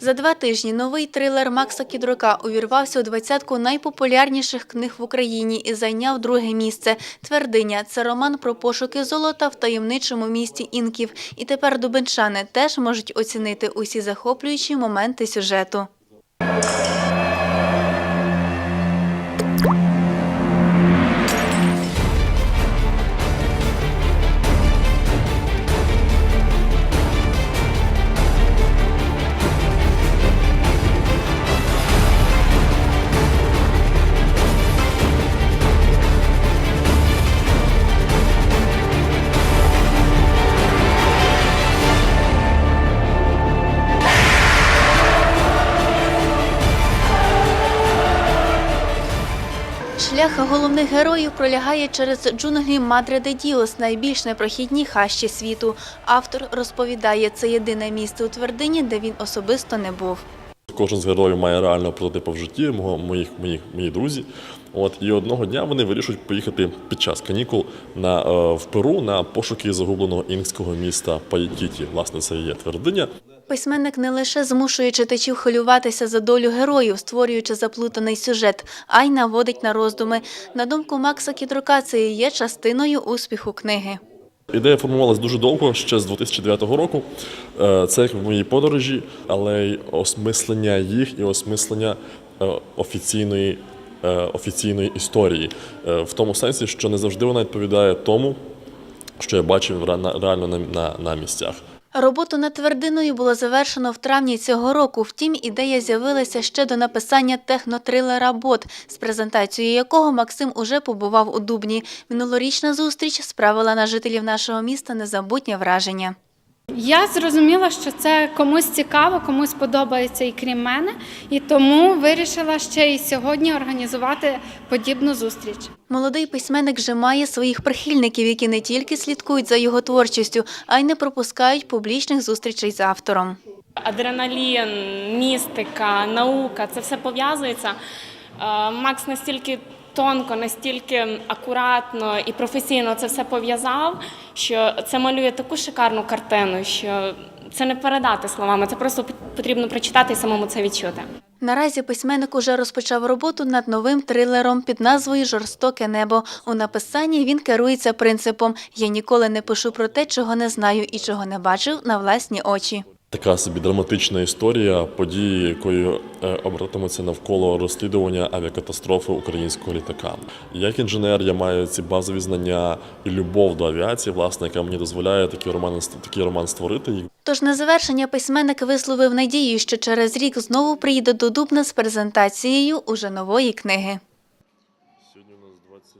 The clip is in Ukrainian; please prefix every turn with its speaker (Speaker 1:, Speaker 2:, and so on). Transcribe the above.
Speaker 1: За два тижні новий трилер Макса Кідрука увірвався у двадцятку найпопулярніших книг в Україні і зайняв друге місце. Твердиня це роман про пошуки золота в таємничому місті інків. І тепер дубенчани теж можуть оцінити усі захоплюючі моменти сюжету. Шлях головних героїв пролягає через джунглі Мадре де Діос, найбільш непрохідні хащі світу. Автор розповідає, це єдине місце у твердині, де він особисто не був.
Speaker 2: Кожен з героїв має реального прототипа в житті, мого, моїх, моїх, мої друзі. От, і одного дня вони вирішують поїхати під час канікул на, е, в Перу на пошуки загубленого інкського міста Паїтіті. Власне, це є твердиня.
Speaker 1: Письменник не лише змушує читачів хвилюватися за долю героїв, створюючи заплутаний сюжет, а й наводить на роздуми. На думку Макса Кідрука, це є частиною успіху книги.
Speaker 2: Ідея формувалась дуже довго, ще з 2009 року. Е, Це як в моїй подорожі, але й осмислення їх і осмислення е, офіційної, е, офіційної історії. В тому сенсі, що не завжди вона відповідає тому, що я бачив реально на, на, на місцях.
Speaker 1: Роботу над твердиною було завершено в травні цього року. Втім, ідея з'явилася ще до написання технотрилера Бот, з презентацією якого Максим уже побував у Дубні. Минулорічна зустріч справила на жителів нашого міста незабутнє враження.
Speaker 3: Я зрозуміла, що це комусь цікаво, комусь подобається і крім мене, і тому вирішила ще і сьогодні організувати подібну зустріч.
Speaker 1: Молодий письменник вже має своїх прихильників, які не тільки слідкують за його творчістю, а й не пропускають публічних зустрічей з автором.
Speaker 4: адреналін, містика, наука це все пов'язується. Е, Макс настільки тонко, настільки акуратно і професійно це все пов'язав, що це малює таку шикарну картину, що це не передати словами, це просто потрібно прочитати і самому це відчути.
Speaker 1: Наразі письменник уже розпочав роботу над новим трилером під назвою Жорстоке небо. У написанні він керується принципом Я ніколи не пишу про те, чого не знаю і чого не бачив на власні очі.
Speaker 2: Така собі драматична історія події, якою е, обертатиметься навколо розслідування авіакатастрофи українського літака. Як інженер я маю ці базові знання і любов до авіації, власне, яка мені дозволяє такий роман такий роман створити.
Speaker 1: Тож на завершення письменник висловив надію, що через рік знову приїде до Дубна з презентацією уже нової книги.